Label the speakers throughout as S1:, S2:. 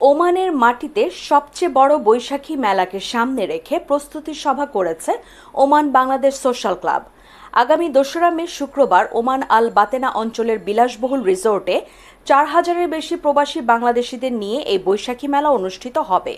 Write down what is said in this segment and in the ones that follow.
S1: ওমানের মাটিতে সবচেয়ে বড় বৈশাখী মেলাকে সামনে রেখে প্রস্তুতি সভা করেছে ওমান বাংলাদেশ সোশ্যাল ক্লাব। আগামী দোসরা মে শুক্রবার ওমান আল বাতেনা অঞ্চলের বিলাসবহুল রিসোর্টে চার হাজারের বেশি প্রবাসী বাংলাদেশিদের নিয়ে এই বৈশাখী মেলা অনুষ্ঠিত হবে।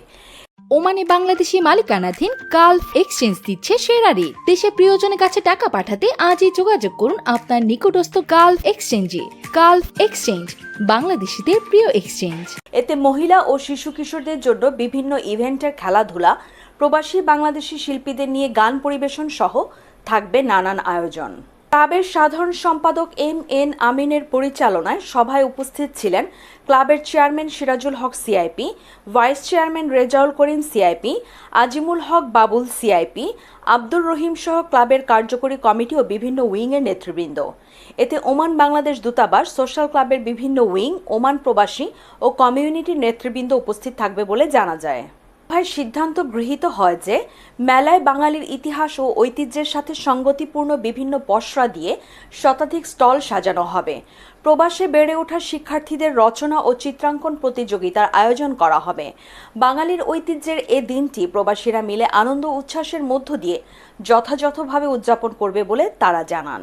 S2: ওমানে বাংলাদেশি মালিকানাধীন গালফ এক্সচেঞ্জ দিচ্ছে সেরা রেট দেশে প্রিয়জনের কাছে টাকা পাঠাতে আজই যোগাযোগ করুন আপনার নিকটস্থ গালফ এক্সচেঞ্জে। গালফ এক্সচেঞ্জ, বাংলাদেশিদের প্রিয় এক্সচেঞ্জ।
S1: এতে মহিলা ও শিশু কিশোরদের জন্য বিভিন্ন ইভেন্টের খেলাধুলা, প্রবাসী বাংলাদেশি শিল্পীদের নিয়ে গান পরিবেশন সহ থাকবে নানান আয়োজন। ক্লাবের সাধারণ সম্পাদক এম এন আমিনের পরিচালনায় সভায় উপস্থিত ছিলেন ক্লাবের chairman Sirajul Haque CIP, vice chairman Rezaul Karim CIP, Azimul Haque Babul CIP, Abdur Rahim সহ ক্লাবের কার্যকরী কমিটি ও বিভিন্ন উইংয়ের নেতৃবৃন্দ। এতে ওমান বাংলাদেশ দূতাবাস, সোশ্যাল ক্লাবের বিভিন্ন উইং, ওমান প্রবাসী ও কমিউনিটির নেতৃবৃন্দ উপস্থিত থাকবে বলে জানা যায়। সভায় সিদ্ধান্ত গৃহীত হয় যে, মেলায় বাঙালির ইতিহাস ও ঐতিহ্যের সাথে সঙ্গতিপূর্ণ বিভিন্ন পসরা দিয়ে শতাধিক স্টল সাজানো হবে। প্রবাসে বেড়ে ওঠা শিক্ষার্থীদের রচনা ও চিত্রাঙ্কন প্রতিযোগিতার আয়োজন করা হবে। বাঙালির ঐতিহ্যের এ দিনটি প্রবাসীরা মিলে আনন্দ উচ্ছ্বাসের মধ্য দিয়ে যথাযথভাবে উদযাপন করবে বলে তারা জানান।